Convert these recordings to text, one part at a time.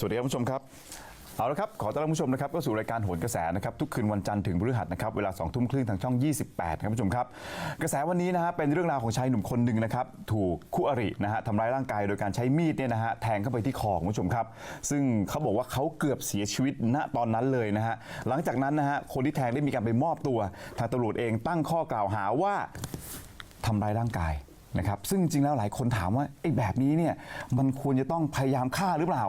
สวัสดีครับผู้ชมครับ เอาละครับ ขอต้อนรับผู้ชมนะครับก็สู่รายการโหนกระแสนะครับทุกคืนวันจันทร์ถึงพฤหัสนะครับเวลา2ทุ่มครึ่งทางช่อง 28ครับผู้ชมครับ กระแสวันนี้นะฮะเป็นเรื่องราวของชายหนุ่มคนหนึ่งนะครับถูกคู่อรินะฮะทำร้ายร่างกายโดยการใช้มีดเนี่ยนะฮะแทงเข้าไปที่คอคุณผู้ชมครับ ซึ่งเขาบอกว่าเขาเกือบเสียชีวิตณตอนนั้นเลยนะฮะหลังจากนั้นนะฮะคนที่แทงได้มีการไปมอบตัวทางตำรวจเองตั้งข้อกล่าวหาว่าทำร้ายร่างกาย นะครับซึ่งจริงแล้วหลายคนถามว่าไอ้แบบนี้เนี่ยมันควรจะต้องพยายามฆ่าหรือเปล่า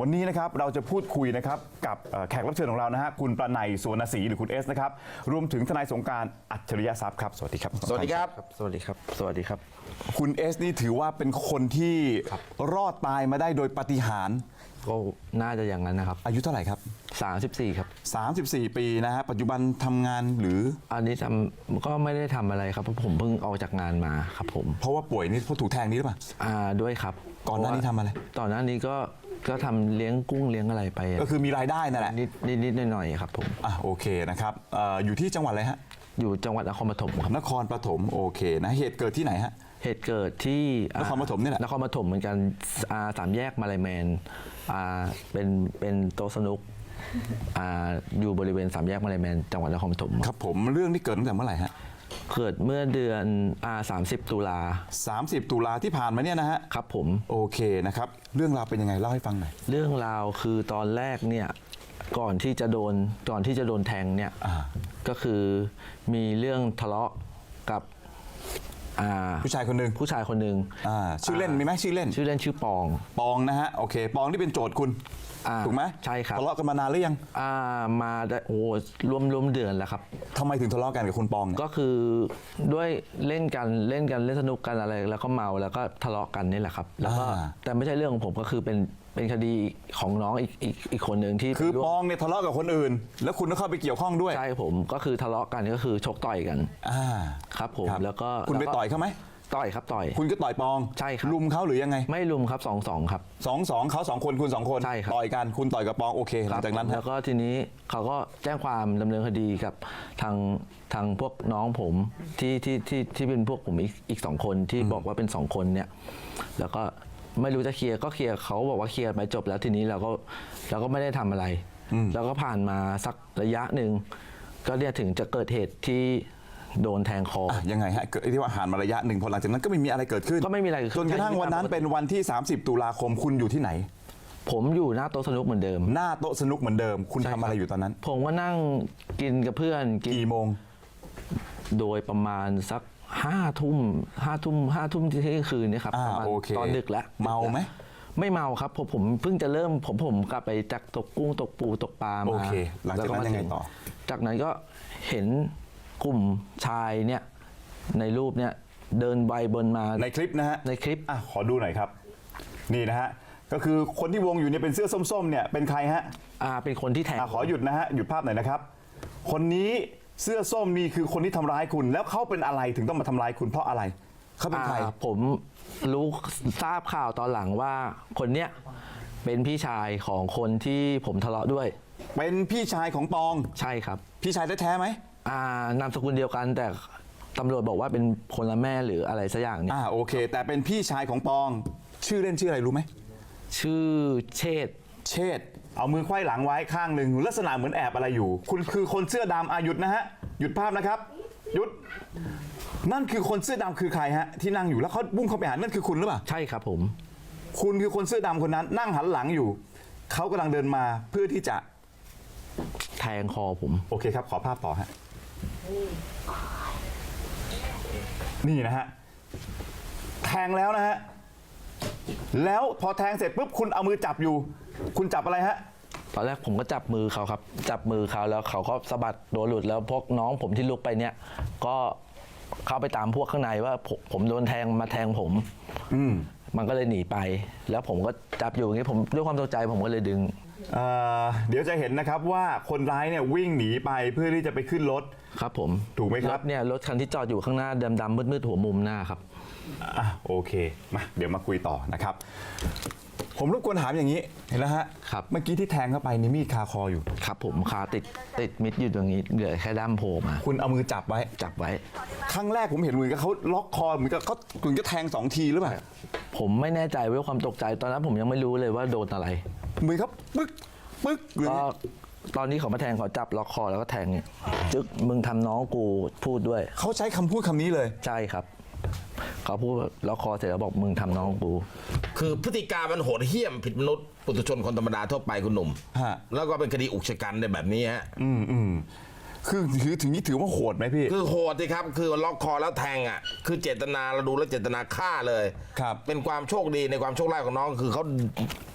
วันนี้นะครับเราจะพูดคุยนะครับกับเอ่อแขกรับเชิญของเรานะฮะคุณประไนสวนศรีหรือคุณเอสนะครับรวมถึงทนายสงกรารอัจฉริยทรัพย์ครับสวัสดีครับสวัสดีครับ สวัสดีครับ สวัสดีครับ คุณเอสนี่ถือว่าเป็นคนที่รอดตายมาได้โดยปาฏิหารย์ ก็น่าจะอย่างนั้นนะครับ อายุเท่าไหร่ครับ 34 ครับ 34 ปีนะฮะปัจจุบันทำงานหรือ อันนี้ทำก็ไม่ได้ทำอะไรครับเพราะผมเพิ่งออกจากงานมาครับผมเพราะว่าป่วยนี่เพราะถูกแทงนี้หรือเปล่า อ่าด้วยครับก่อนหน้านี้ทำอะไรตอนหน้านี้ก็ก็ทำเลี้ยงกุ้งเลี้ยงอะไรไปก็คือมีรายได้นั่นแหละนิดนิดนิดหน่อยๆครับผม อะโอเคนะครับเอ่ออยู่ที่จังหวัดอะไรฮะ อยู่จังหวัดนครปฐมครับ นครปฐมโอเคนะเหตุเกิดที่ไหนฮะ เหตุเกิดที่อ่านครปฐมนี่แหละ นครปฐมเหมือนกันอ่าสามแยกมาลายแมนอ่าเป็นเป็นโต๊ะสนุกอ่าอยู่บริเวณสามแยกมาลายแมนจังหวัดนครปฐมครับผมเรื่องที่เกิดตั้งแต่เมื่อไหร่ฮะเกิดเมื่อเดือนอ่า30ตุลา30 ตุลาที่ผ่านมาเนี่ยนะฮะครับผม โอเคนะครับ เรื่องราวเป็นยังไงเล่าให้ฟังหน่อย เรื่องราวคือตอนแรกเนี่ยก่อนที่จะโดนก่อนที่จะโดนแทงเนี่ยอ่า ก็คือมีเรื่องทะเลาะกับอ่าผู้ชายคนหนึ่งผู้ชายคนหนึ่งอ่าชื่อเล่นมีไหมชื่อเล่น ชื่อเล่นชื่อปอง ปองนะฮะ โอเค ปองที่เป็นโจทย์คุณ อ่าถูกไหมใช่ครับ ทะเลาะกันมานานหรือยังอ่ามาได้โอ้รวมรวมเดือนแล้วครับ ทำไมถึงทะเลาะกันกับคุณปองเนี่ยก็คือด้วยเล่นกันเล่นกันเล่นสนุกกันอะไร แล้วก็เมาแล้วก็ทะเลาะกันนี่แหละครับ แล้วก็แต่ไม่ใช่เรื่องของผมก็คือเป็นเป็นคดีของน้องอีกอีกอีกคนหนึ่งที่คือร่วมปองเนี่ยทะเลาะกับคนอื่น แล้วคุณก็เข้าไปเกี่ยวข้องด้วยใช่ผมก็คือทะเลาะกันก็คือชกต่อยกันอ่าครับผมแล้วก็คุณไปแล้วก็ ต่อยเขาไหม ต่อยครับต่อย คุณก็ต่อยปองใช่ครับ ลุมเขาหรือยังไงไม่ลุมครับสองสองครับ สองสองเขาสองคนคุณสองคนใช่ครับ ต่อยกันคุณต่อยกับปองโอเคหลังจากนั้นแล้ฮะวก็ทีนี้เขาก็แจ้งความดำเนินคดีกับทางทางพวกน้องผมที่ที่ที่ที่เป็นพวกผมอีกอีกสองคนที่บอกว่าเป็นสองคนเนี่ย แล้วก็ไม่รู้จะเคลียร์ก็เคลียร์เขาบอกว่าเคลียร์ไปจบแล้วทีนี้เราก็เราก็ไม่ได้ทำอะไร แล้วก็ผ่านมาสักระยะหนึ่งก็เนี่ยถึงจะเกิดเหตุที่ โดนแทงคออะยังไงฮะเกิดที่ว่าห่านมาระยะหนึ่งพอหลังจากนั้นก็ไม่มีอะไรเกิดขึ้นก็ไม่มีอะไรเกิดขึ้น จนกระทั่งวันนั้นเป็นวันที่ 30 ตุลาคมคุณอยู่ที่ไหน ผมอยู่หน้าโต๊ะสนุกเหมือนเดิม หน้าโต๊ะสนุกเหมือนเดิม คุณใช่ทำครับ อะไรอยู่ตอนนั้น ผมก็นั่งกินกับเพื่อนกินกี่โมง โดยประมาณสักห้าทุ่มห้าทุ่มห้าทุ่มที่เที่ยงคืนเนี่ยครับอ่าประมาณโอเคตอนดึกแล้วเมาไหม ไม่เมาครับผมผมเพิ่งจะเริ่มผมผมกลับไปจากตกกุ้งตกปูตกปลามาโอเคหลังจากนั้นแวมยังไงต่อ จากนั้นก็เห็น กลุ่มชายเนี่ยในรูปเนี่ยเดินใบบนมาในคลิปนะฮะในคลิปอะขอดูหน่อยครับ นี่นะฮะก็คือคนที่วงอยู่เนี่ยเป็นเสื้อส้มๆเนี่ยเป็นใครฮะอ่าเป็นคนที่แทงอะขอหยุดนะฮะหยุดภาพหน่อยนะครับ คนนี้เสื้อส้มนี่คือคนที่ทำร้ายคุณ แล้วเขาเป็นอะไรถึงต้องมาทำร้ายคุณเพราะอะไรเขาเป็นใคร อ่าผมรู้ทราบข่าวตอนหลังว่าคนเนี้ยเป็นพี่ชายของคนที่ผมทะเลาะด้วยเป็นพี่ชายของปอง ใช่ครับ พี่ชายแท้ๆไหม อ่านามสกุลเดียวกันแต่ตำรวจบอกว่าเป็นคนละแม่หรืออะไรสักอย่างเนี่ยอ่าโอเค แต่เป็นพี่ชายของปอง ชื่อเล่นชื่ออะไรรู้ไหม ชื่อเชษฐ์เชษฐ์เอามือไขว้หลังไว้ข้างหนึ่งลักษณะเหมือนแอบอะไรอยู่ คุณคือคนเสื้อดำอาหยุดนะฮะ หยุดภาพนะครับ หยุด นั่นคือคนเสื้อดำคือใครฮะ ที่นั่งอยู่แล้วเขาบุ้งเข้าไปหานั่นคือคุณหรือเปล่า ใช่ครับผม คุณคือคนเสื้อดำคนนั้น นั่งหันหลังอยู่ เขากำลังเดินมาเพื่อที่จะ แทงคอผม โอเคครับ ขอภาพต่อฮะ นี่นะฮะ แทงแล้วนะฮะ แล้วพอแทงเสร็จปุ๊บคุณเอามือจับอยู่ คุณจับอะไรฮะ ตอนแรกผมก็จับมือเขาครับ จับมือเขาแล้วเขาก็สะบัดโดนหลุดแล้วพวกน้องผมที่ลุกไปเนี่ย ก็เข้าไปตามพวกข้างในว่าผมผมโดนแทงมาแทงผม อืมมันก็เลยหนีไป แล้วผมก็จับอยู่อย่างนี้ผมด้วยความตกใจผมก็เลยดึง เอ่อเดี๋ยวจะเห็นนะครับว่าคนร้ายเนี่ยวิ่งหนีไปเพื่อที่จะไปขึ้นรถ ครับผมถูกไหมครับถเนี่ยรถคันที่จอดอยู่ข้างหน้าดำๆมืดๆหัวมุมหน้าครับ อะโอเคมาเดี๋ยวมาคุยต่อนะครับ ผมรบกวนถามอย่างนี้เห็นแล้วฮะครับ เมื่อกี้ที่แทงเข้าไปนี่มีดคาคออยู่ ครับผมคาติดติดมิดอยู่ตรงนี้เหลือแค่ด้ามโผล่มา คุณเอามือจับไว้ จับไว้ ครั้งแรกผมเห็นเหมือนกับเขาล็อกคอเหมือนกับเขาถึงจะแทงสองทีหรือเปล่าผมไม่แน่ใจด้วยความตกใจตอนนั้นผมยังไม่รู้เลยว่าโดนอะไรมือเขาปึ๊กปึ๊กหรือก็ ตอนนี้เขามาแทงเขาจับล็อกคอแล้วก็แทงเนี่ยจึ๊กมึงทำน้องกูพูดด้วย เขาใช้คำพูดคำนี้เลย ใช่ครับ เขาพูดล็อกคอเสร็จแล้วบอกมึงทำน้องกู คือพฤติการมันโหดเหี้ยมผิดมนุษย์ปุถุชนคนธรรมดาทั่วไปคุณหนุ่ม ฮะ แล้วก็เป็นคดีอุกชะกันในแบบนี้ฮะ อืมอืมคือถือถึงนี้ถือว่าโหดไหมพี่ คือโหดสิครับ คือล็อกคอแล้วแทงอะ คือเจตนาเราดูแล้วเจตนาฆ่าเลยครับ เป็นความโชคดีในความโชคร้ายของน้อง คือเขา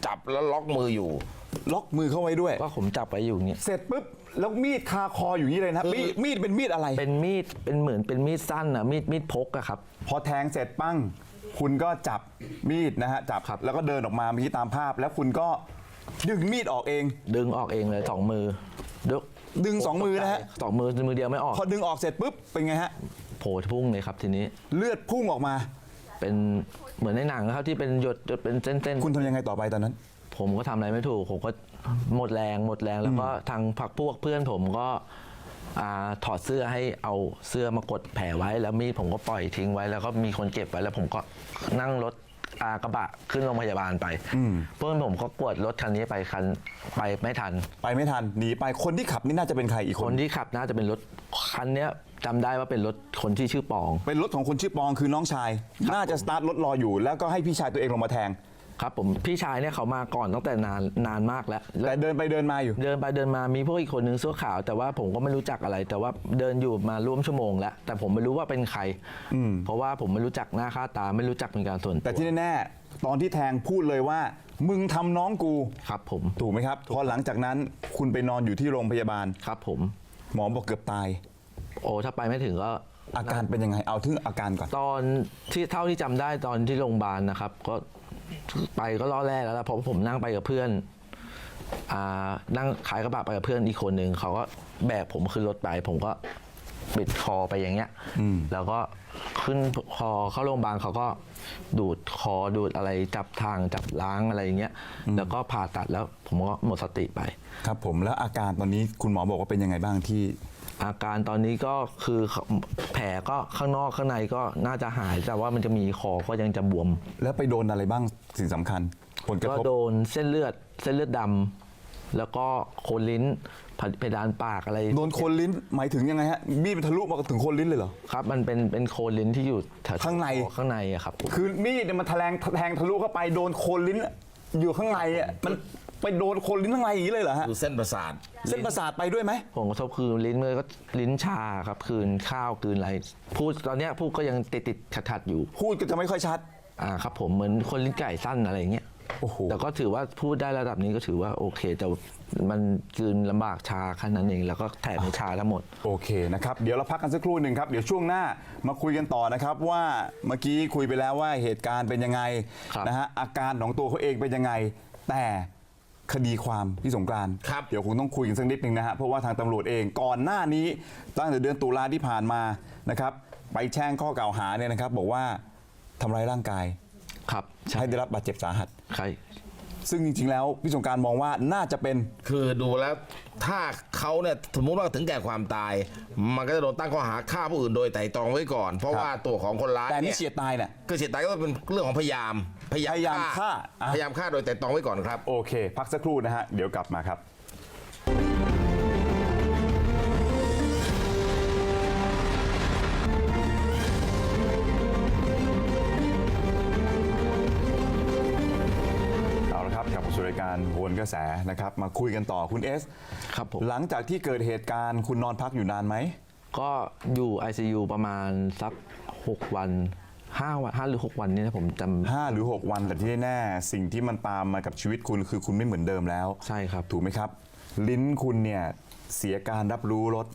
จับแล้วล็อกมืออยู่ ล็อกมือเข้าไว้ด้วย ก็ผมจับไว้อยู่อย่างเงี้ยเสร็จปุ๊บแล้วมีดคาคออยู่อย่างนี้เลยนะคือมีดมีดเป็นมีดอะไร เป็นมีดเป็นเหมือนเป็นมีดสั้นอะมีดมีดพกอะครับ พอแทงเสร็จปั้ง คุณก็จับมีดนะฮะจับครับ แล้วก็เดินออกมาเมื่อกี้ตามภาพ แล้วคุณก็ดึงมีดออกเอง ดึงออกเองเลยสองมือดึงดึงสองมือนะฮะสองมือมือเดียวไม่ออกพอดึงออกเสร็จปุ๊บเป็นไงฮะโผล่พุ่งเลยครับทีนี้เลือดพุ่งออกมา เป็นเหมือนในหนังนะครับที่เป็นหยดหยดเป็นเส้นๆ คุณทำยังไงต่อไปตอนนั้น ผมก็ทำอะไรไม่ถูก ผมก็หมดแรงหมดแรง แล้วก็ทางพักพวกเพื่อนผมก็อ่าถอดเสื้อให้เอาเสื้อมากดแผลไว้ แล้วมีดผมก็ปล่อยทิ้งไว้ แล้วก็มีคนเก็บไว้แล้วผมก็นั่งรถอากระบะขึ้นโรงพยาบาลไปเพื่อนผมก็กวดรถคันนี้ไปคันไปไม่ทัน ไปไม่ทันหนีไปคนที่ขับนี่น่าจะเป็นใครอีกคคนนที่ขับน่าจะเป็นรถคันเนี้ยจำได้ว่าเป็นรถคนที่ชื่อปอง เป็นรถของคนชื่อปองคือน้องชาย น่าจะสตาร์ทรถรออยู่ แล้วก็ให้พี่ชายตัวเองลงมาแทง ครับผมพี่ชายเนี่ยเขามาก่อนตั้งแต่นานนานมากแล้วแล้ว แต่เดินไปเดินมาอยู่ เดินไปเดินมามีพวกอีกคนนึงเสื้อขาว แต่ว่าผมก็ไม่รู้จักอะไร แต่ว่าเดินอยู่มาร่วมชั่วโมงแล้ว แต่ผมไม่รู้ว่าเป็นใครเพราะว่าผมไม่รู้จักหน้าค่าตาไม่รู้จักเป็นการส่วนตัแต่วที่แน่ๆตอนที่แทงพูดเลยว่า มึงทำน้องกูครับ ผมถูกไหมครับพอหลังจากนั้นคุณไปนอนอยู่ที่โรงพยาบาลครับ ผม หมอบอกเกือบตาย โอ้ถ้าไปไม่ถึงก็อาการเป็นยังไงเอาถึงอาการก่อนตอนที่เท่าที่จำได้ตอนที่โรงพยาบาลนะครับ ก็ ไปก็ล้อแรกแล้วล่ะเพราะผมนั่งไปกับเพื่อนอ่านั่งขายกระบะไปกับเพื่อนอีกคนหนึ่งเขาก็แบกผมขึ้นรถไป ผมก็บิดคอไปอย่างเงี้ยแล้วก็ขึ้นคอเข้าโรงพยาบาลเขาก็ดูดคอดูดอะไรจับทางจับล้างอะไรอย่างเงี้ยแล้วก็ผ่าตัดแล้วผมก็หมดสติไป ครับผมแล้วอาการตอนนี้คุณหมอบอกว่าเป็นยังไงบ้างที่ อาการตอนนี้ก็คือแผลก็ข้างนอกข้างในก็น่าจะหายแต่ว่ามันจะมีคอก็ยังจะบวม แล้วไปโดนอะไรบ้างสิ่งสำคัญผลกระก็ทบ โดนเส้นเลือดเส้นเลือดดำแล้วก็โคนลิ้นเพดานปากอะไรโดนโคนลิ้นหมายถึงยังไงฮะมีดมันทะลุมาถึงโคนลิ้นเลยเหรอ ครับ มันเป็นเป็นโคนลิ้นที่อยู่แถวข้างในคอข้างในอะครับ คือมีดเนี่ยมันแทงแทงทะลุเข้าไปโดนโคนลิ้นอยู่ข้างในอะมัน ไปโดนโคนลิ้นข้างในอย่างนี้เลยเหรอฮะคือเส้นประสาท เส้นประสาทไปด้วยไหมผลกระทบคือลิ้นมันก็ลิ้นชาครับคืนข้าวคืนอะไร พูดตอนเนี้ยพูดก็ยังติดติดขัดขัดๆอยู่พูดก็จะไม่ค่อยชัด อ่าครับผมเหมือนคนลิ้นไก่สั้นอะไรอย่างเงี้ยโอ้โห แต่ก็ถือว่าพูดได้ระดับนี้ก็ถือว่าโอเค แต่มันคืนลำบากชาแค่นั้นเอง แล้วก็แถมในชาทั้งหมด โอเคนะครับ เดี๋ยวเราพักกันสักครู่หนึ่งครับ เดี๋ยวช่วงหน้ามาคุยกันต่อนะครับว่าเมื่อกี้คุยไปแล้วว่าเหตุการณ์เป็นยังไงครับ นะฮะอาการของตัวเขาเองเป็นยังไง แต่ คดีความพี่สงกรานต์ครับเดี๋ยวคงต้องคุยกันสักนิดหนึ่งนะฮะเพราะว่าทางตำรวจเองก่อนหน้านี้ตั้งแต่เดือนตุลาที่ผ่านมานะครับ ไปแช่งข้อกล่าวหาเนี่ยนะครับ บอกว่าทำร้ายร่างกายครับใช่ให้ได้รับบาดเจ็บสาหัส ใคร ซึ่งจริง ๆ แล้วพี่สงกรารมองว่าน่าจะเป็น คือดูแล้วถ้าเขาเนี่ยสมมติว่าถึงแก่ความตาย มันก็จะโดนตั้งข้อหาฆ่าผู้อื่นโดยไตร่ตรองไว้ก่อน เพราะครับ ว่าตัวของคนร้ายแต่นี่เนี่ยเฉียดตายเนี่ยคือเฉียดตายก็ต้องเป็นเรื่องของพยายาม พยายามฆ่าอะพยายามฆ่าโดยไตร่ตรองไว้ก่อนครับ โอเค พักสักครู่นะฮะ เดี๋ยวกลับมาครับ เอาละครับกลับมาสู่รายการโหนกระแสนะครับ มาคุยกันต่อคุณเอสครับผม หลังจากที่เกิดเหตุการณ์คุณนอนพักอยู่นานไหม ก็อยู่ ICU ประมาณสัก 6 วัน 5วัน5หรือ6วันนี้นะผมจำ 5 หรือ 6 วันแต่ที่แน่ๆสิ่งที่มันตามมากับชีวิตคุณคือคุณไม่เหมือนเดิมแล้วใช่ครับ ถูกไหมครับ ลิ้นคุณเนี่ยเสียการรับรู้รส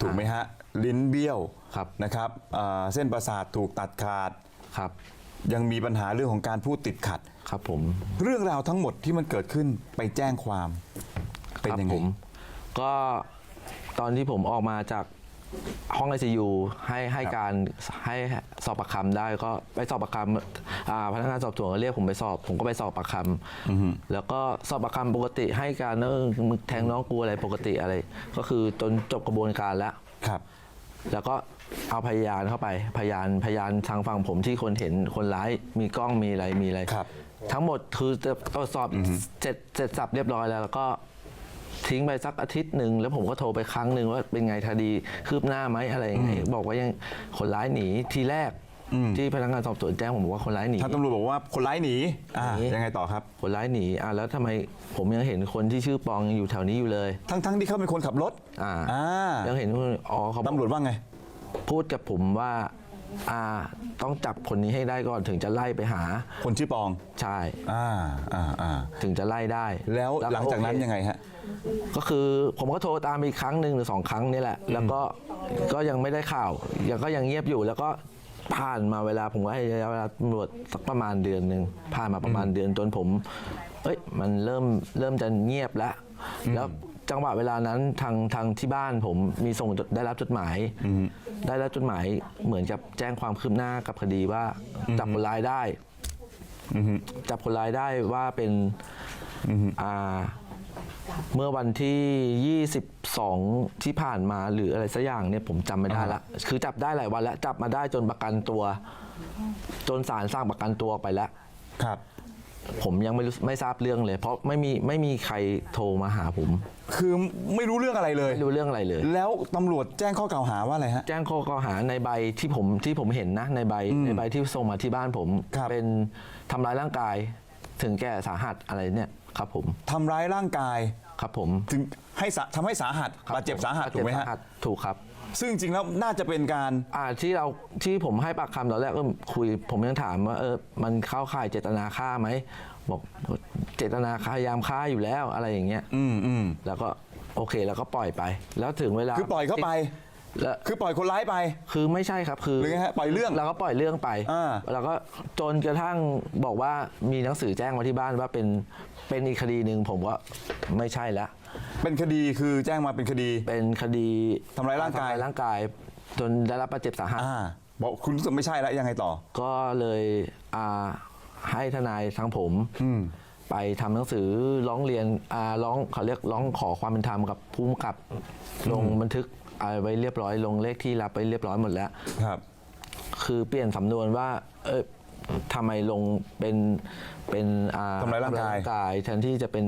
ถูกไหมฮะ ลิ้นเบี้ยวครับ นะครับเอ่อเส้นประสาทถูกตัดขาด ครับ ยังมีปัญหาเรื่องของการพูดติดขัด ครับผม เรื่องราวทั้งหมดที่มันเกิดขึ้นไปแจ้งความ เป็นครับยังไง ผมก็ตอนที่ผมออกมาจาก ห้อง ICU ให้ให้การให้สอบปากคำได้ก็ไปสอบปากคำอ่าพนักงานสอบสวนก็เรียกผมไปสอบ ผมก็ไปสอบปากคำแล้วก็สอบปากคำปกติให้การเออมึงแทงน้องกูอะไรปกติอะไร ก็คือจนจบกระบวนการแล้ว ครับ แล้วก็เอาพยานเข้าไปพยานพยานทางฝั่งผมที่คนเห็นคนร้ายมีกล้องมีอะไรมีอะไรครับ ทั้งหมดคือจะตรวจสอบเสร็จเสร็จสับเรียบร้อยแล้วแล้วก็ ทิ้งไปสักอาทิตย์หนึ่งแล้วผมก็โทรไปครั้งหนึ่งว่าเป็นไงคดีคืบหน้าไหมอะไรยังไงบอกว่ายังคนร้ายหนีทีแรกที่พนักงานสอบสวนแจ้งผมบอกว่าคนร้ายหนี ทางตำรวจบอกว่าคนร้ายหนีอ่าหนี ยังไงต่อครับ คนร้ายหนีอะแล้วทำไมผมยังเห็นคนที่ชื่อปองยังอยู่แถวนี้อยู่เลย ทั้งทั้งที่เขาเป็นคนขับรถอ่าอ่า ยังเห็นคนอ๋อเขาบอกตำรวจว่าไง พูดกับผมว่าอ่าต้องจับคนนี้ให้ได้ก่อนถึงจะไล่ไปหาคนชื่อปอง ใช่ อ่าอ่าอ่าถึงจะไล่ได้แล้วหลังจากนั้นโอเคยังไงฮะ ก็คือผมก็โทรตามอีกครั้งหนึ่งหรือสองครั้งนี่แหละ แล้วก็ก็ยังไม่ได้ข่าว ยังก็ยังเงียบอยู่ แล้วก็ผ่านมาเวลาผมก็ให้ระยะเวลาตำรวจสักประมาณเดือนหนึ่งผ่านมาประมาณเดือนจนผม เอ้ยมันเริ่มเริ่มจะเงียบแล้ว แล้วจังหวะเวลานั้นทางทางที่บ้านผมมีส่งจดได้รับจดหมาย ได้รับจดหมายเหมือนกับแจ้งความคืบหน้ากับคดีว่าจับคนร้ายได้จับคนร้ายได้ว่าเป็นอ่า เมื่อวันที่ 22 ที่ผ่านมาหรืออะไรสักอย่างเนี่ยผมจำไม่ได้ละ คือจับได้หลายวันแล้ว จับมาได้จนประกันตัว จนศาลสั่งประกันตัวออกไปแล้ว ครับ ผมยังไม่รู้ไม่ทราบเรื่องเลย เพราะไม่มีไม่มีใครโทรมาหาผม คือไม่รู้เรื่องอะไรเลย ไม่รู้เรื่องอะไรเลย แล้วตำรวจแจ้งข้อกล่าวหาว่าอะไรฮะ แจ้งข้อกล่าวหาในใบที่ผมที่ผมเห็นนะในใบในใบที่ส่งมาที่บ้านผม ครับ เป็นทำร้ายร่างกายถึงแก่สาหัสอะไรเนี่ย ครับผมทำร้ายร่างกายครับผมถึงให้สาทำให้สาหัสครับบาดเจ็บสาหัสบถูกไหมเจ็บฮะสาหัสถูกครับ ซึ่งจริงๆแล้วน่าจะเป็นการ อ่าที่เราที่ผมให้ปากคำตอนแรกก็คุยผมยังถามว่าเออมันเข้าข่ายเจตนาฆ่าไหมบอกเจตนาฆ่าพยายามฆ่าอยู่แล้วอะไรอย่างเงี้ยอืมอืมแล้วก็โอเคแล้วก็ปล่อยไป แล้วถึงเวลาคือปล่อยเข้าไป แล้วคือปล่อยคนร้ายไป คือไม่ใช่ครับคือหรือไงฮะปล่อยเรื่องเราก็ปล่อยเรื่องไปอ่า แล้วก็จนกระทั่งบอกว่ามีหนังสือแจ้งมาที่บ้านว่าเป็น เป็นอีกคดีหนึ่งผมว่าไม่ใช่แล้ว เป็นคดีคือแจ้งมาเป็นคดี เป็นคดีทำร้ายร่างกาย ทำร่างกาย จนได้รับบาดเจ็บสาหัส อ่าบอกคุณรู้สึกไม่ใช่แล้วยังไงต่อ ก็เลยอ่าให้ทนายทางผม อืม ไปทำหนังสือร้องเรียนอ่าร้องเขาเรียกร้องขอความเป็นธรรมกับผู้กำกับ ลงบันทึกอะไรไว้เรียบร้อย ลงเลขที่รับไปเรียบร้อยหมดแล้ว ครับ คือเปลี่ยนสำนวนว่า เออ ทำไมลงเป็นเป็นอ่ทำร้ายร่างกายทำแทนที่จะเป็น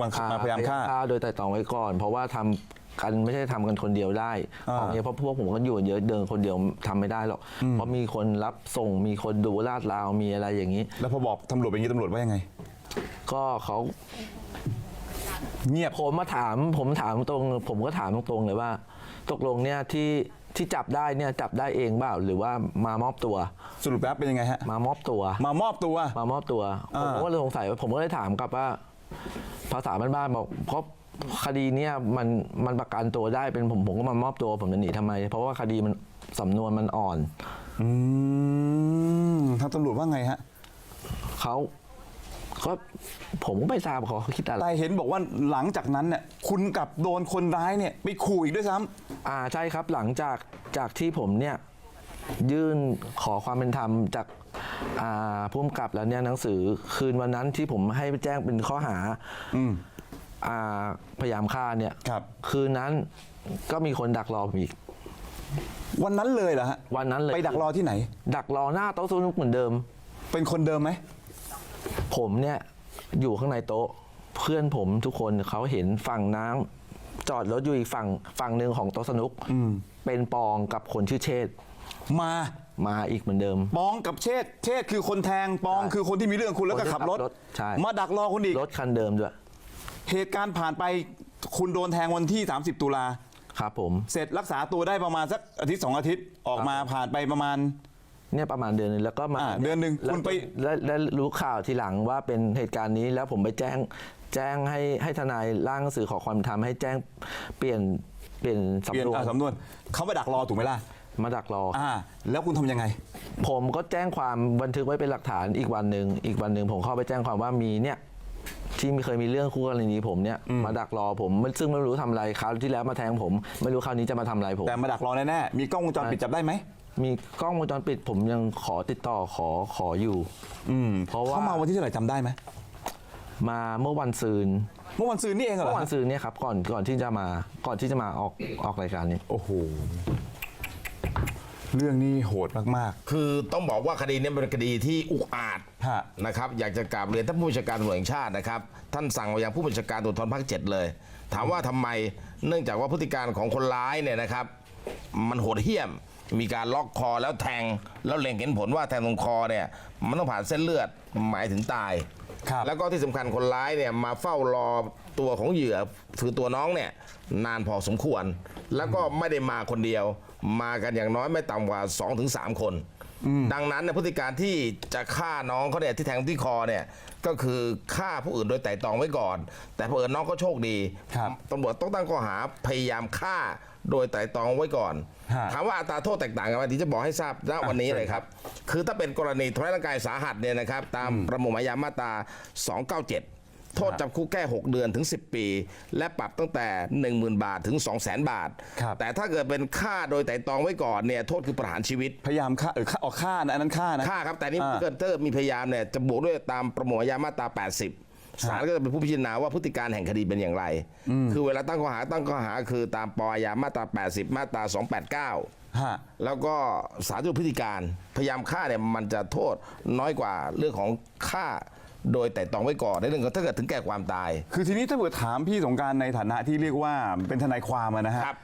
วางอ่พยายามฆ่าโดยไตร่ตรองไว้ก่อน เพราะว่าทำกันไม่ใช่ทำกันคนเดียวได้อ่า ของเนี้ยเพราะพวกผมก็อยู่เยอะเดินคนเดียวทำไม่ได้หรอกเพราะมีคนรับส่งมีคนดูลาดราวมีอะไรอย่างนี้ แล้วพอบอกตำรวจเป็นอย่างนี้ตำรวจว่ายังไง ก็เขา เงียบ ผมมาถามผมถามตรง ผมก็ถามตรงๆเลยว่า ตกลงเนี่ยที่ ที่จับได้เนี่ยจับได้เองเปล่าหรือว่ามามอบตัว สรุปแล้วเป็นยังไงฮะ มามอบตัว มามอบตัว มามอบตัวอ่าผมก็เลยสงสัยว่าผมก็เลยถามกลับว่า ภาษาบ้านๆบอกเพราะคดีเนี้ยมันมันประกันตัวได้เป็นผมผมก็มามอบตัวผมจะหนีทำไม เพราะว่าคดีมันสำนวนมันอ่อน อืมทางตำรวจว่าไงฮะเขา ก็ผมก็ไม่ทราบเขาเขาคิดอะไร แต่เห็นบอกว่าหลังจากนั้นเนี่ยคุณกลับโดนคนร้ายเนี่ยไปขู่อีกด้วยซ้ำอ่าใช่ครับหลังจากจากที่ผมเนี่ยยื่นขอความเป็นธรรมจากอ่าผู้กำกับแล้วเนี่ยหนังสือคืนวันนั้นที่ผมให้ไปแจ้งเป็นข้อหาอืม อ่าพยายามฆ่าเนี่ยครับ คืนนั้นก็มีคนดักรอผมอีก วันนั้นเลยเหรอฮะวันนั้นเลย ไปดักรอที่ไหน ดักรอหน้าโต๊ะสนุกเหมือนเดิม เป็นคนเดิมไหม ผมเนี่ยอยู่ข้างในโต๊ะ เพื่อนผมทุกคนเขาเห็นฝั่งน้ำจอดรถอยู่อีกฝั่งฝั่งหนึ่งของโต๊ะสนุกเป็นปองกับคนชื่อเชษฐ์มามาอีกเหมือนเดิม ปองกับเชษฐ์เชษฐ์คือคนแทงปองใช่คือคนที่มีเรื่องคุณแล้วก็คนที่ขับรถขับรถ ใช่ มาดักรอคุณอีก รถคันเดิมด้วยเหตุการณ์ผ่านไปคุณโดนแทงวันที่ 30 ตุลา ครับผม เสร็จรักษาตัวได้ประมาณสักอาทิตย์สองอาทิตย์ออกมาผ่านไปประมาณ เนี่ยประมาณเดือนหนึงแล้วก็มาอ่าเดือนหนึ่งแล้วคุณไปแล้วแล้วรู้ข่าวทีหลังว่าเป็นเหตุการณ์นี้แล้วผมไปแจ้งแจ้งให้ให้ทนายร่างหนังสือขอความเป็นธรรมให้แจ้งเปลี่ยนเปลี่ยนเปลี่ยนสำนวนอ่าสำนวนเขามาดักรอถูกไหมล่ะมาดักรออ่า แล้วคุณทำยังไง ผมก็แจ้งความบันทึกไว้เป็นหลักฐานอีกวันหนึ่งอีกวันหนึ่งผมเข้าไปแจ้งความว่ามีเนี่ยที่มีเคยมีเรื่องคู่กรณีผมเนี่ยมาดักรอผมไม่ซึ่งไม่รู้ทำอะไรคราวที่แล้วมาแทงผม ไม่รู้คราวนี้จะมาทำอะไรผม แต่มาดักรอแน่ๆมีกล้องวงจรปิดจับได้ไหม มีกล้องวงจรปิดผมยังขอติดต่อขอขออยู่ อืมเพราะว่า เขามาวันที่เท่าไหร่จำได้ไหมมาเมื่อวันซืนเมื่อวันซืนนี่เองเหรเมื่ออวันฮะซืนเนี่ยครับก่อนก่อนที่จะมาก่อนที่จะมาออกออกรายการนี้ โอ้โห เรื่องนี้โหดมาก คือต้องบอกว่าคดีนี้เป็นคดีที่อุกอาจฮะ นะครับ อยากจะกราบเรียนท่านผู้บัญชาการตำรวจแห่งชาตินะครับ ท่านสั่งมายังผู้บัญชาการตำรวจภูธรภาคเจ็ดเลย ถามว่าทำไมเนื่องจากว่าพฤติการของคนร้ายเนี่ยนะครับ มันโหดเหี้ยม มีการล็อกคอแล้วแทง แล้วเล็งเห็นผลว่าแทงตรงคอเนี่ยมันต้องผ่านเส้นเลือดหมายถึงตาย ครับ แล้วก็ที่สำคัญคนร้ายเนี่ยมาเฝ้ารอตัวของเหยื่อคือตัวน้องเนี่ยนานพอสมควร แล้วก็ไม่ได้มาคนเดียว มากันอย่างน้อยไม่ต่ำกว่า 2-3 คน ดังนั้นเนยพฤติการที่จะฆ่าน้องเขาเนี่ยที่แทงที่คอเนี่ยก็คือฆ่าผู้อื่นโดยไตร่ตรองไว้ก่อน แต่เผอิญน้องก็โชคดีครับ ตำรวจต้องตั้งข้อหาพยายามฆ่า โดยไตร่ตรองไว้ก่อนฮะถามว่าอัตราโทษแตกต่างกันไหมที่จะบอกให้ทราบณวันนี้เลยครับ คือถ้าเป็นกรณีทำร้ายร่างกายสาหัสเนี่ยนะครับ ตามประมวลอาญามาตรา 297โทษจำคุกแค่ 6 เดือนถึง 10 ปี และปรับตั้งแต่ 10,000 บาทถึง 200,000 บาทครับแต่ถ้าเกิดเป็นฆ่าโดยไตร่ตรองไว้ก่อนเนี่ยโทษคือประหารชีวิตๆพยายามฆ่าเออฆ่าออกฆ่านะอันนั้นฆ่านะฆ่าครับแต่นี่อ่าเกิดถ้าเกิดมีพยายามเนี่ยจะบวกด้วยตามประมวลอาญามาตรา 80 ศาลก็จะเป็นผู้พิจารณาว่าพฤติการแห่งคดีเป็นอย่างไร คือเวลาตั้งข้อหาตั้งข้อหาคือตามปอาญามาตรา 80 มาตรา 289ฮะแล้วก็สารดูพฤติการพยายามฆ่าเนี่ยมันจะโทษน้อยกว่าเรื่องของฆ่าโดยแต่ตรองไว้ก่อนในเรื่องของถ้าเกิดถึงแก่ความตาย คือทีนี้ถ้าเกิดถามพี่สงกรารในฐานะที่เรียกว่าเป็นทนายความอะนะฮะครับ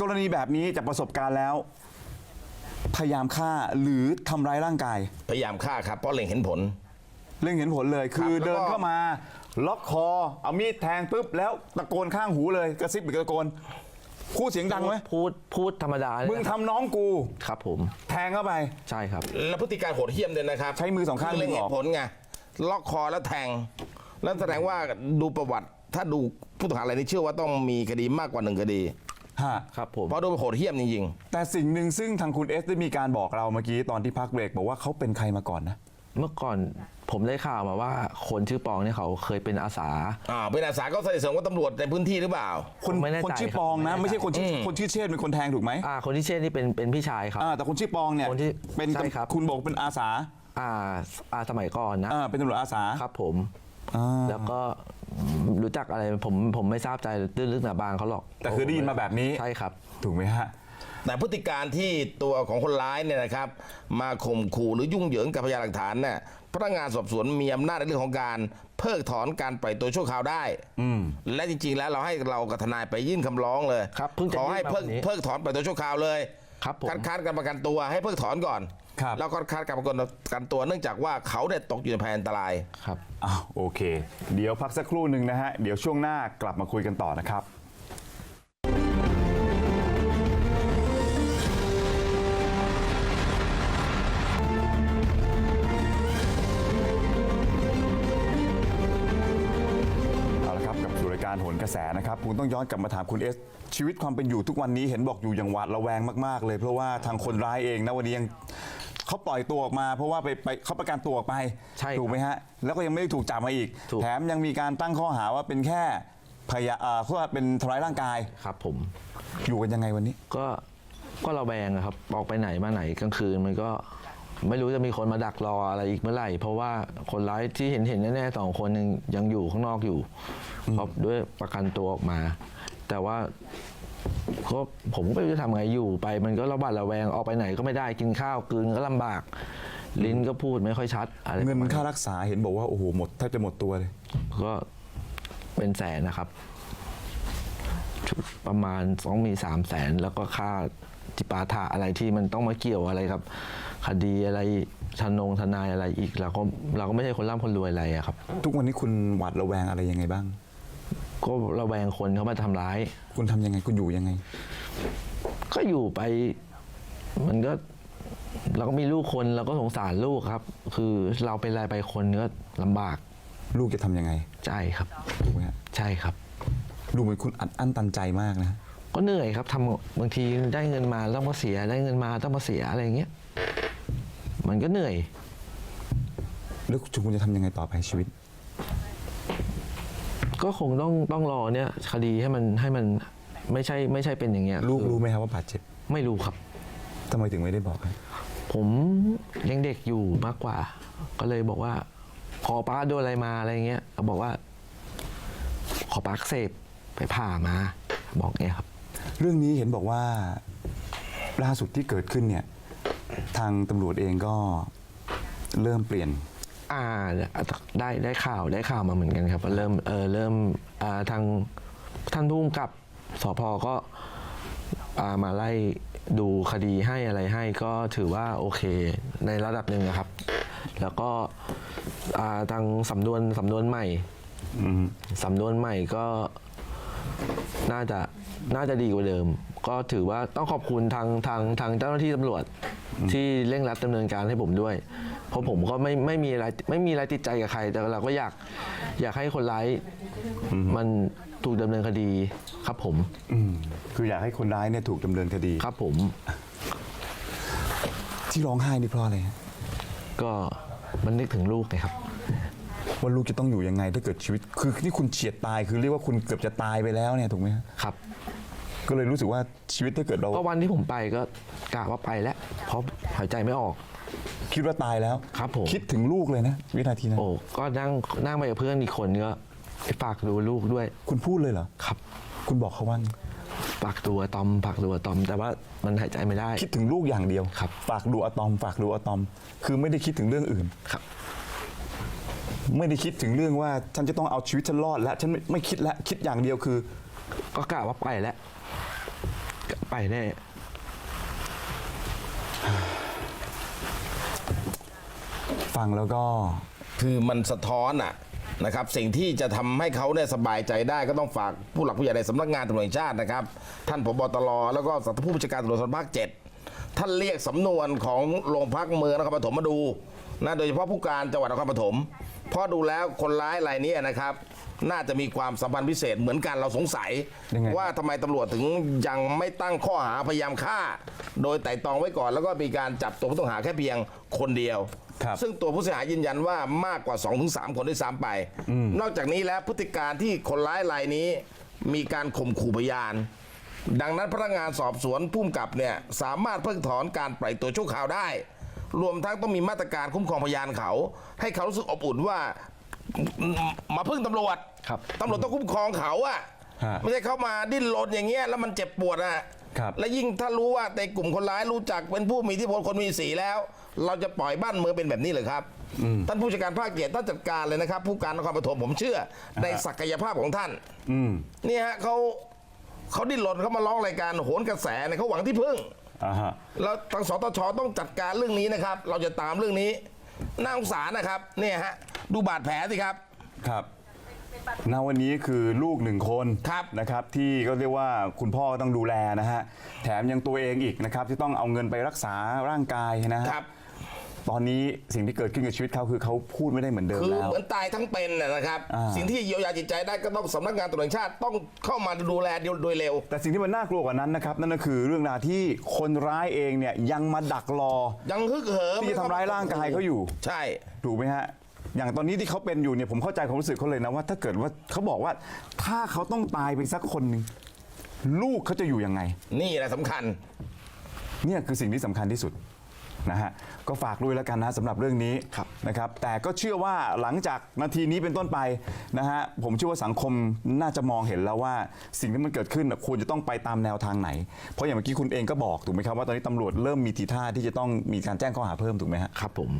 กรณีแบบนี้จากประสบการณ์แล้ว พยายามฆ่าหรือทำร้ายร่างกาย พยายามฆ่าครับเพราะเล็งเห็นผล เรื่องเห็นผลเลยคือแล้วก็เดินเข้ามา ล็อกคอ เอามีดแทงปุ๊บแล้วตะโกนข้างหูเลยกระซิบหรือกระโกนพูดเสียงดังไหมพูดพูดธรรมดาเลยมึงนะครับทำน้องกูครับผม แทงเข้าไปใช่ครับ แล้วพฤติการโหดเหี้ยมเลยนะครับใช้มือสองข้างคืเล็งดึงเห็ออนกผลไงล็อกคอแล้วแทง แล้วแสดงว่าดูประวัติ ถ้าดูผู้ต้องหารายนี้เชื่อว่าต้องมีคดีมากกว่าหนึ่งคดีฮะครับผมเพราะดูโหดเหี้ยมจริงแต่สิ่งหนึ่งซึ่งทางคุณเอสได้มีการบอกเราเมื่อกี้ตอนที่พักเบรกบอกว่าเขาเป็นใครมาก่อนนะ เมื่อก่อนผมได้ข่าวมาว่าคนชื่อปองเนี่ยเขาเคยเป็นอาสาๆอ่าเป็นอาสาก็สนิทสนมกับตำรวจในพื้นที่หรือเปล่า คนไม่แน่ใจคนชื่อครับปองนะไม่แน่ใจไม่ใช่คนชื่อคนชื่อเชษฐ์เป็นคนแทงถูกไหมอ่าคนที่เช่นนี่เป็นเป็นพี่ชายครับ อ่าแต่คนชื่อปองเนี่ยคนที่เป็นใช่ครับ คุณบอกเป็นอาสาอ่าอ่าสมัยก่อนนะอ่าเป็นตำรวจอาสาครับผม อ่าแล้วก็รู้จักอะไรผมผมไม่ทราบใจตื้นลึกหนาบางเขาหรอกแต่คือได้ยินมาแบบนี้ ใช่ครับ ถูกไหมฮะ แต่พฤติการที่ตัวของคนร้ายเนี่ยนะครับ มาข่มขู่หรือยุ่งเหยิงกับพยานหลักฐานเนี่ยพนักงานสอบสวนมีอำนาจในเรื่องของการเพิกถอนการปล่อยตัวชั่วคราวได้และจริง ๆ แล้วเราให้เรากับทนายไปยื่นคำร้องเลยครับเพิ่งจะขอให้ยื่นมาเพิกวันนี้เพิกถอนปล่อยตัวชั่วคราวเลยครับผม คัดค้านการประกันตัวให้เพิกถอนก่อน ครับ แล้วก็คัดค้านการประกันตัวเนื่องจากว่าเขาเนี่ยตกอยู่ในภัยอันตราย ครับ อ้าวโอเค เดี๋ยวพักสักครู่หนึ่งนะฮะ เดี๋ยวช่วงหน้ากลับมาคุยกันต่อนะครับ โหนกระแสนะครับผมต้องย้อนกลับมาถามคุณเอส ชีวิตความเป็นอยู่ทุกวันนี้เห็นบอกอยู่อย่างหวาดระแวงมากๆ เลย เพราะว่าทางคนร้ายเองนะวันนี้ยังเขาปล่อยตัวออกมา เพราะว่าไปไปเขาประกันตัวออกไปใช่ครับถูกไหมฮะแล้วก็ยังไม่ได้ถูกจับมาอีก ถูก แถมยังมีการตั้งข้อหาว่าเป็นแค่พยาเอ่อเขาว่าเป็นทำร้ายร่างกาย ครับผมอยู่กันยังไงวันนี้ ก็ก็ระแวงอะครับ ออกไปไหนมาไหนกลางคืนมันก็ ไม่รู้จะมีคนมาดักรออะไรอีกเมื่อไหร่ เพราะว่าคนร้ายที่เห็นเห็นแน่ๆสองคนยังยังอยู่ข้างนอกอยู่เพราะด้วยประกันตัวออกมา แต่ว่าก็ผมก็ไม่รู้จะทำไงอยู่ไป มันก็ระบาดระแวงออกไปไหนก็ไม่ได้กินข้าวกลืนก็ลำบาก ลิ้นก็พูดไม่ค่อยชัดอะไรเงินประมาณค่ารักษาเห็นบอกว่าโอ้โหหมดแทบจะหมดตัวเลย ก็เป็นแสนนะครับ ประมาณต้องมีสามแสนแล้วก็ค่าจิปาถะอะไรที่มันต้องมาเกี่ยวอะไรครับ คดีอะไรทนงทนายอะไรอีกเราก็เราก็ไม่ใช่คนร่ำคนรวยอะไรอะครับ ทุกวันนี้คุณหวาดระแวงอะไรยังไงบ้าง ก็ระแวงคนเขามาทำร้าย คุณทำยังไงคุณอยู่ยังไง ก็อยู่ไป มันก็เราก็มีลูกคนเราก็สงสารลูกครับ คือเราเป็นอะไรไปคนก็ลำบากลูกจะทำยังไงใช่ครับ ถูกไหมฮะใช่ครับ ดูเหมือนคุณอัดอั้นตันใจมากนะ ก็เหนื่อยครับทำบางทีได้เงินมาต้องมาเสียได้เงินมาต้องมาเสียอะไรอย่างเงี้ย มันก็เหนื่อย แล้วคุณจะทำยังไงต่อไปชีวิต ก็คงต้องต้องรอเนี่ยคดีให้มันให้มันไม่ใช่ไม่ใช่เป็นอย่างเงี้ยลูกคือรู้ไหมครับว่าบาดเจ็บไม่รู้ครับ ทำไมถึงไม่ได้บอกให้ผมยังเด็กอยู่มากกว่า ก็เลยบอกว่า ขอป้าโดนอะไรมาอะไรเงี้ยเขาบอกว่า ขอป้าอักเสพไปผ่ามา บอกเงี้ยครับ เรื่องนี้เห็นบอกว่าล่าสุดที่เกิดขึ้นเนี่ย ทางตำรวจเองก็เริ่มเปลี่ยน อ่าได้ได้ข่าวได้ข่าวมาเหมือนกันครับว่าเริ่มเออเริ่มอ่าทางท่านผู้กำกับสพก็อ่ามาไล่ดูคดีให้อะไรให้ก็ถือว่าโอเคในระดับหนึ่งนะครับ แล้วก็อ่าทางสำนวนสำนวนใหม่สำนวนใหม่ก็ น่าจะน่าจะดีกว่าเดิม ก็ถือว่าต้องขอบคุณทางทางทางเจ้าหน้าที่ตำรวจที่เร่งรัดดำเนินการให้ผมด้วย เพราะผมก็ไม่ไม่มีอะไรไม่มีอะไรติดใจกับใคร แต่เราก็อยากอยากให้คนร้ายมันถูกดำเนินคดีครับผม อืมคืออยากให้คนร้ายเนี่ยถูกดำเนินคดีครับผม ที่ร้องไห้นี่เพราะอะไรฮะก็มันนึกถึงลูกไงครับ ว่าลูกจะต้องอยู่ยังไงถ้าเกิดชีวิต คือที่คุณเฉียดตายคือเรียกว่าคุณเกือบจะตายไปแล้วเนี่ยถูกไหมฮะครับ ก็เลยรู้สึกว่าชีวิตถ้าเกิดเราก็วันที่ผมไปก็กะว่าไปแล้วเพราะหายใจไม่ออก คิดว่าตายแล้วครับผม คิดถึงลูกเลยนะ วินาทีนั้นโอ้ก็นั่งนั่งไปกับเพื่อนอีกคนก็ไปฝากดูลูกด้วยคุณพูดเลยเหรอครับคุณบอกเขาว่าไงฝากดูอะตอมฝากดูอะตอม แต่ว่ามันหายใจไม่ได้ คิดถึงลูกอย่างเดียวครับ ฝากดูอะตอม ฝากดูอะตอม คือไม่ได้คิดถึงเรื่องอื่น ครับ ไม่ได้คิดถึงเรื่องว่าฉันจะต้องเอาชีวิตฉันรอดแล้วฉันไม่ไม่คิดแล้วคิดอย่างเดียวคือ ก็กะว่าไปแล้วกะไปแน่ฟังแล้วก็ คือมันสะท้อนอะนะครับ สิ่งที่จะทำให้เขาเนี่ยสบายใจได้ก็ต้องฝากผู้หลักผู้ใหญ่ในสำนักงานตำรวจแห่งชาตินะครับ ท่านผบตรแล้วก็สัตว์ผู้บัญชาการตำรวจภูธรภาคเจ็ดท่านเรียกสำนวนของโรงพักเมืองนครปฐมมาดูนะโดยเฉพาะผู้การจังหวัดนครปฐม เพราะดูแล้วคนร้ายรายนี้นะครับ น่าจะมีความสัมพันธ์พิเศษเหมือนกันเราสงสัย ยังไง ว่าทำไมตำรวจถึงยังไม่ตั้งข้อหาพยายามฆ่า โดยไต่ตรองไว้ก่อน แล้วก็มีการจับตัวผู้ต้องหาแค่เพียงคนเดียว ครับ ซึ่งตัวผู้เสียหายยืนยันว่ามากกว่า 2-3 คนด้วยซ้ำไป นอกจากนี้แล้วพฤติการที่คนร้ายรายนี้มีการข่มขู่พยาน ดังนั้นพนักงานสอบสวนพุ่มกับเนี่ยสามารถเพิกถอนการปล่อยตัวชั่วคราวได้ รวมทั้งต้องมีมาตรการคุ้มครองพยานเขา ให้เขารู้สึกอบอุ่นว่ามาพึ่งตำรวจครับ ตำรวจต้องคุ้มครองเขาอะฮะไม่ใช่เขามาดิ้นรนอย่างเงี้ยแล้วมันเจ็บปวดอะครับ และยิ่งถ้ารู้ว่าในกลุ่มคนร้ายรู้จักเป็นผู้มีอิทธิพลคนมีสีแล้ว เราจะปล่อยบ้านเมืองเป็นแบบนี้เลยครับท่านผู้จัดการภาคเกียรติท่านจัดการเลยนะครับ ผู้การนครปฐมผมเชื่อ ในศักยภาพของท่าน อืม เนี่ยฮะเขาเขาดิ้นรนเขามาร้องรายการโหนกระแสเนี่ยเขาหวังที่พึ่ง อ่าฮะ แล้วทางสตชต้องจัดการเรื่องนี้นะครับ เราจะตามเรื่องนี้น่าสงสารนะครับเนี่ยฮะดูบาดแผลสิครับ ครับณวันนี้คือลูกหนึ่งคนครับนะครับ ที่ก็เรียกว่าคุณพ่อก็ต้องดูแลนะฮะ แถมยังตัวเองอีกนะครับ ที่ต้องเอาเงินไปรักษาร่างกายนะฮะครับ ตอนนี้สิ่งที่เกิดขึ้นกับชีวิตเขาคือเขาพูดไม่ได้เหมือนเดิมคือแล้ว เหมือนตายทั้งเป็นนะนะครับ อ่า สิ่งที่เยียวยาจิตใจได้ก็ต้องสำนักงานตำรวจแห่งชาติต้องเข้ามาดูแลโดยเร็ว แต่สิ่งที่มันน่ากลัวกว่านั้นนะครับ นั่นก็คือเรื่องราวที่คนร้ายเองเนี่ยยังมาดักรอ ยังฮึกเหิมที่จะทำร้ายร่างกายเขาอยู่ ใช่ ถูกไหมฮะ อย่างตอนนี้ที่เขาเป็นอยู่เนี่ยผมเข้าใจความรู้สึกเขาเลยนะว่า ถ้าเกิดว่าเขาบอกว่าถ้าเขาต้องตายไปสักคนหนึ่งลูกเขาจะอยู่ยังไง นี่แหละสำคัญ เนี่ยคือสิ่งที่สำคัญที่สุด นะฮะก็ฝากด้วยแล้วกันนะสำหรับเรื่องนี้ครับนะครับแต่ก็เชื่อว่าหลังจากนาทีนี้เป็นต้นไปนะฮะผมเชื่อว่าสังคมน่าจะมองเห็นแล้วว่าสิ่งที่มันเกิดขึ้นน่ะควรจะต้องไปตามแนวทางไหน เพราะอย่างเมื่อกี้คุณเองก็บอกถูกไหมครับว่าตอนนี้ตำรวจเริ่มมีทีท่าที่จะต้องมีการแจ้งข้อหาเพิ่มถูกไหมฮะครับผม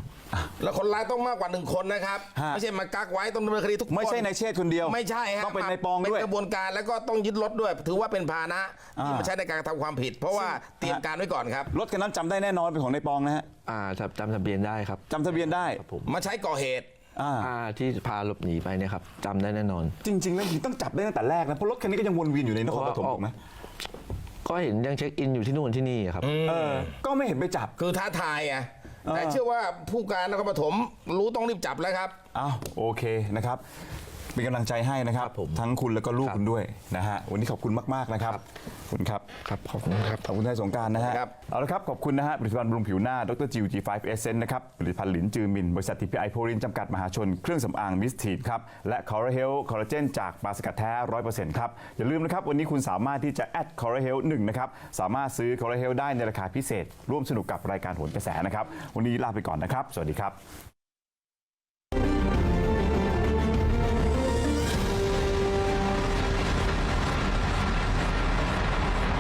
แล้วคนร้ายต้องมากกว่าหนึ่งคนนะครับฮะ ไม่ใช่มากักไว้ต้องดำเนินคดีทุกคน ไม่ใช่ในเชษฐ์คนเดียวไม่ใช่ฮะต้องเป็นในปองด้วย เป็นกระบวนการแล้วก็ต้องยึดรถด้วย ถือว่าเป็นพาหนะที่อ่า มาใช้ในการกระทำความผิด เพราะว่าเตรียมการไว้ก่อนครับ รถคันนั้นจำได้แน่นอนเป็นของในปองนะฮะอ่าจำจำทะเบียนได้ครับจำทะเบียนได้ ครับผมมาใช้ก่อเหตุ อ่า อ่าที่พาหลบหนีไปเนี่ยครับจำได้แน่นอน จริง ๆ แล้วจริงๆต้องจับได้ตั้งแต่แรกนะ เพราะรถคันนี้ก็ยังวนเวียนอยู่ในนครปฐมเพราะว่าถูกไหมก็เห็นยังเช็คอินอยู่ที่นู่นที่นี่อะครับ เออ ก็ไม่เห็นไปจับ คือท้าทายอะอ่าแต่เชื่อว่าผู้การนครปฐมรู้ต้องรีบจับแล้วครับ อ้าวโอเคนะครับ เป็นกำลังใจให้นะครับ ครับผมทั้งคุณแล้วก็ลูกครับคุณด้วยนะฮะวันนี้ขอบคุณมากๆนะครับครับขอบคุณครับครับขอบคุณครับ ขอบคุณทนายสงกรารนะฮะครับ เอาละครับขอบคุณนะฮะผลิตภัณฑ์บำรุงผิวหน้าดรจิว G5 Essence นะครับผลิตภัณฑ์หลินจือมิน บริษัททีพีไอโพลินจำกัดมหาชน เครื่องสำอางมิสทีนครับและคอร์เฮลคอลลาเจนจากปลาสกัดแท้100%ครับอย่าลืมนะครับวันนี้คุณสามารถที่จะแอดคอร์เฮลหนึ่งนะครับสามารถซื้อคอร์เฮลได้ในราคาพิเศษ ร่วมสนุกกับรายการโหนกระแสนะครับวันนี้ลาไปก่อนนะครับ สวัสดีครับ